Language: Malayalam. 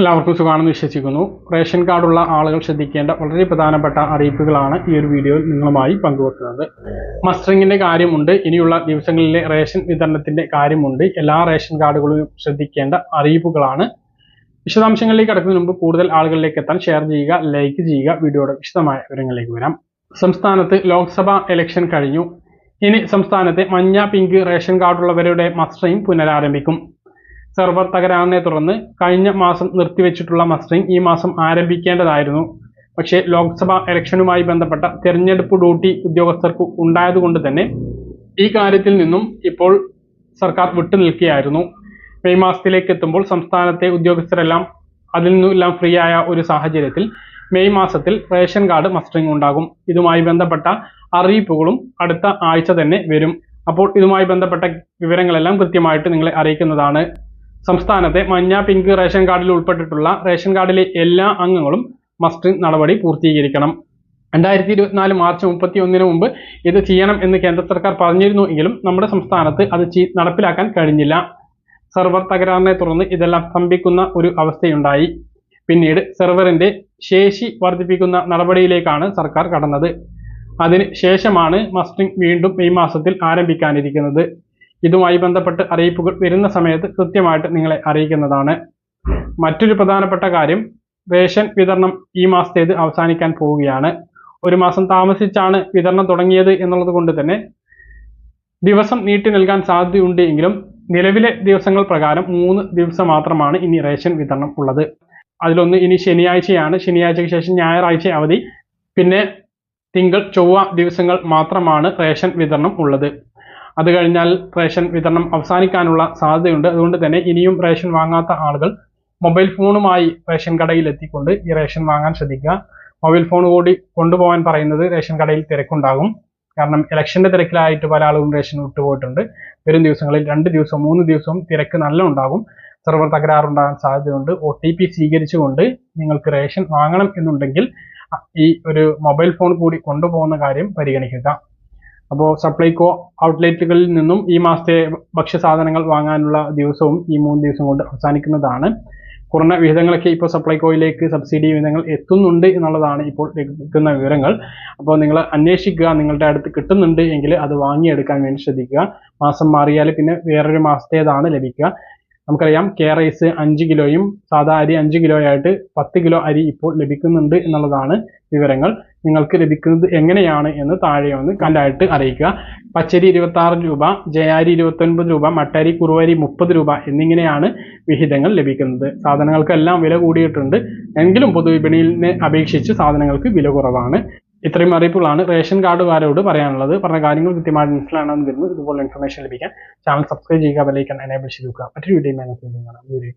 എല്ലാവർക്കും സുഖമാണെന്ന് വിശ്വസിക്കുന്നു. റേഷൻ കാർഡുള്ള ആളുകൾ ശ്രദ്ധിക്കേണ്ട വളരെ പ്രധാനപ്പെട്ട അറിയിപ്പുകളാണ് ഈ ഒരു വീഡിയോയിൽ നിങ്ങളുമായി പങ്കുവെക്കുന്നത്. മസ്റ്ററിങ്ങിന്റെ കാര്യമുണ്ട്. ഇനിയുള്ള ദിവസങ്ങളിലെ റേഷൻ വിതരണത്തിന്റെ കാര്യമുണ്ട്. എല്ലാ റേഷൻ കാർഡുകളും ശ്രദ്ധിക്കേണ്ട അറിയിപ്പുകളാണ്. വിശദാംശങ്ങളിലേക്ക് കടക്കുന്നതിന് മുമ്പ് കൂടുതൽ ആളുകളിലേക്ക് എത്താൻ ഷെയർ ചെയ്യുക ലൈക്ക് ചെയ്യുക വീഡിയോയുടെ വിശദമായ വിവരങ്ങളിലേക്ക് വരാം. സംസ്ഥാനത്ത് ലോക്സഭാ ഇലക്ഷൻ കഴിഞ്ഞു. ഇനി സംസ്ഥാനത്തെ മഞ്ഞ പിങ്ക് റേഷൻ കാർഡുള്ളവരുടെ മസ്റ്ററിംഗ് പുനരാരംഭിക്കും. സെർവർ തകരാറിനെ തുടർന്ന് കഴിഞ്ഞ മാസം നിർത്തിവെച്ചിട്ടുള്ള മസ്റ്ററിംഗ് ഈ മാസം ആരംഭിക്കേണ്ടതായിരുന്നു. പക്ഷേ ലോക്സഭാ ഇലക്ഷനുമായി ബന്ധപ്പെട്ട തെരഞ്ഞെടുപ്പ് ഡ്യൂട്ടി ഉദ്യോഗസ്ഥർക്ക് ഉണ്ടായതുകൊണ്ട് തന്നെ ഈ കാര്യത്തിൽ നിന്നും ഇപ്പോൾ സർക്കാർ വിട്ടുനിൽക്കുകയായിരുന്നു. മെയ് മാസത്തിലേക്ക് എത്തുമ്പോൾ സംസ്ഥാനത്തെ ഉദ്യോഗസ്ഥരെല്ലാം അതിൽ നിന്നെല്ലാം ഫ്രീ ആയ ഒരു സാഹചര്യത്തിൽ മെയ് മാസത്തിൽ റേഷൻ കാർഡ് മസ്റ്ററിംഗ് ഉണ്ടാകും. ഇതുമായി ബന്ധപ്പെട്ട അറിയിപ്പുകളും അടുത്ത ആഴ്ച തന്നെ വരും. അപ്പോൾ ഇതുമായി ബന്ധപ്പെട്ട വിവരങ്ങളെല്ലാം കൃത്യമായിട്ട് നിങ്ങളെ അറിയിക്കുന്നതാണ്. സംസ്ഥാനത്തെ മഞ്ഞ പിങ്ക് റേഷൻ കാർഡിൽ ഉൾപ്പെട്ടിട്ടുള്ള റേഷൻ കാർഡിലെ എല്ലാ അംഗങ്ങളും മസ്റ്റ് നടപടി പൂർത്തീകരിക്കണം. രണ്ടായിരത്തി ഇരുപത്തിനാല് മാർച്ച് മുപ്പത്തി ഒന്നിന് മുമ്പ് ഇത് ചെയ്യണം എന്ന് കേന്ദ്ര സർക്കാർ പറഞ്ഞിരുന്നു എങ്കിലും നമ്മുടെ സംസ്ഥാനത്ത് അത് നടപ്പിലാക്കാൻ കഴിഞ്ഞില്ല. സെർവർ തകരാറിനെ തുടർന്ന് ഇതെല്ലാം സ്തംഭിക്കുന്ന ഒരു അവസ്ഥയുണ്ടായി. പിന്നീട് സെർവറിന്റെ ശേഷി വർദ്ധിപ്പിക്കുന്ന നടപടിയിലേക്കാണ് സർക്കാർ കടന്നത്. അതിന് ശേഷമാണ് മസ്റ്റിംഗ് വീണ്ടും മെയ് മാസത്തിൽ ആരംഭിക്കാനിരിക്കുന്നത്. ഇതുമായി ബന്ധപ്പെട്ട് അറിയിപ്പുകൾ വരുന്ന സമയത്ത് കൃത്യമായിട്ട് നിങ്ങളെ അറിയിക്കുന്നതാണ്. മറ്റൊരു പ്രധാനപ്പെട്ട കാര്യം റേഷൻ വിതരണം ഈ മാസത്തേത് അവസാനിക്കാൻ പോവുകയാണ്. ഒരു മാസം താമസിച്ചാണ് വിതരണം തുടങ്ങിയത് എന്നുള്ളത് കൊണ്ട് തന്നെ ദിവസം നീട്ടി നൽകാൻ സാധ്യതയുണ്ട് എങ്കിലും നിലവിലെ ദിവസങ്ങൾ പ്രകാരം മൂന്ന് ദിവസം മാത്രമാണ് ഇനി റേഷൻ വിതരണം ഉള്ളത്. അതിലൊന്ന് ഇനി ശനിയാഴ്ചയാണ്. ശനിയാഴ്ചയ്ക്ക് ശേഷം ഞായറാഴ്ച അവധി. പിന്നെ തിങ്കൾ ചൊവ്വ ദിവസങ്ങൾ മാത്രമാണ് റേഷൻ വിതരണം ഉള്ളത്. അത് കഴിഞ്ഞാൽ റേഷൻ വിതരണം അവസാനിക്കാനുള്ള സാധ്യതയുണ്ട്. അതുകൊണ്ട് തന്നെ ഇനിയും റേഷൻ വാങ്ങാത്ത ആളുകൾ മൊബൈൽ ഫോണുമായി റേഷൻ കടയിൽ എത്തിക്കൊണ്ട് ഈ റേഷൻ വാങ്ങാൻ ശ്രദ്ധിക്കുക. മൊബൈൽ ഫോൺ കൂടി കൊണ്ടുപോകാൻ പറയുന്നത് റേഷൻ കടയിൽ തിരക്കുണ്ടാകും. കാരണം ഇലക്ഷന്റെ തിരക്കിലായിട്ട് പല ആളുകളും റേഷൻ വിട്ടുപോയിട്ടുണ്ട്. വരും ദിവസങ്ങളിൽ രണ്ട് ദിവസവും മൂന്ന് ദിവസവും തിരക്ക് നല്ല ഉണ്ടാകും. സെർവർ തകരാറുണ്ടാകാൻ സാധ്യതയുണ്ട്. ഒ ടി പി സ്വീകരിച്ചുകൊണ്ട് നിങ്ങൾക്ക് റേഷൻ വാങ്ങണം എന്നുണ്ടെങ്കിൽ ഈ ഒരു മൊബൈൽ ഫോൺ കൂടി കൊണ്ടുപോകുന്ന കാര്യം പരിഗണിക്കുക. അപ്പോൾ സപ്ലൈകോ ഔട്ട്ലെറ്റുകളിൽ നിന്നും ഈ മാസത്തെ ഭക്ഷ്യസാധനങ്ങൾ വാങ്ങാനുള്ള ദിവസവും ഈ മൂന്ന് ദിവസം കൊണ്ട് അവസാനിക്കുന്നതാണ്. കുറഞ്ഞ വിഹിതങ്ങളൊക്കെ ഇപ്പോൾ സപ്ലൈകോയിലേക്ക് സബ്സിഡി വിഹിതങ്ങൾ എത്തുന്നുണ്ട് എന്നുള്ളതാണ് ഇപ്പോൾ ലഭിക്കുന്ന വിവരങ്ങൾ. അപ്പോൾ നിങ്ങൾ അന്വേഷിക്കുക നിങ്ങളുടെ അടുത്ത് കിട്ടുന്നുണ്ട് എങ്കിൽ അത് വാങ്ങിയെടുക്കാൻ വേണ്ടി ശ്രദ്ധിക്കുക. മാസം മാറിയാൽ പിന്നെ വേറൊരു മാസത്തേതാണ് ലഭിക്കുക. നമുക്കറിയാം കെ റൈസ് അഞ്ച് കിലോയും സാധാ അരി അഞ്ച് കിലോ ആയിട്ട് പത്ത് കിലോ അരി ഇപ്പോൾ ലഭിക്കുന്നുണ്ട് എന്നുള്ളതാണ് വിവരങ്ങൾ. നിങ്ങൾക്ക് ലഭിക്കുന്നത് എങ്ങനെയാണ് എന്ന് താഴെ ഒന്ന് കണ്ടായിട്ട് അറിയിക്കുക. പച്ചരി ഇരുപത്തി രൂപ ജയാരി ഇരുപത്തി ഒൻപത് രൂപ മട്ടരി കുറുവരി മുപ്പത് രൂപ എന്നിങ്ങനെയാണ് വിഹിതങ്ങൾ ലഭിക്കുന്നത്. സാധനങ്ങൾക്കെല്ലാം വില കൂടിയിട്ടുണ്ട്. എങ്കിലും പൊതുവിപണിയിനെ അപേക്ഷിച്ച് സാധനങ്ങൾക്ക് വില കുറവാണ്. ഇത്രയും അറിയിപ്പുകളാണ്. റേഷൻ കാർഡുകാരോട് പറയാനുള്ളത്. പറഞ്ഞ കാര്യങ്ങൾ കൃത്യമായിട്ട് മനസ്സിലാണെന്ന് വരുന്നു ഇതുപോലെ ഇൻഫർമേഷൻ ലഭിക്കാൻ ചാനൽ സബ്സ്ക്രൈബ് ചെയ്യുക ബെലൈക്കൺ എനേബിൾ ചെയ്ത് വെക്കുക. മറ്റൊരു വീഡിയോ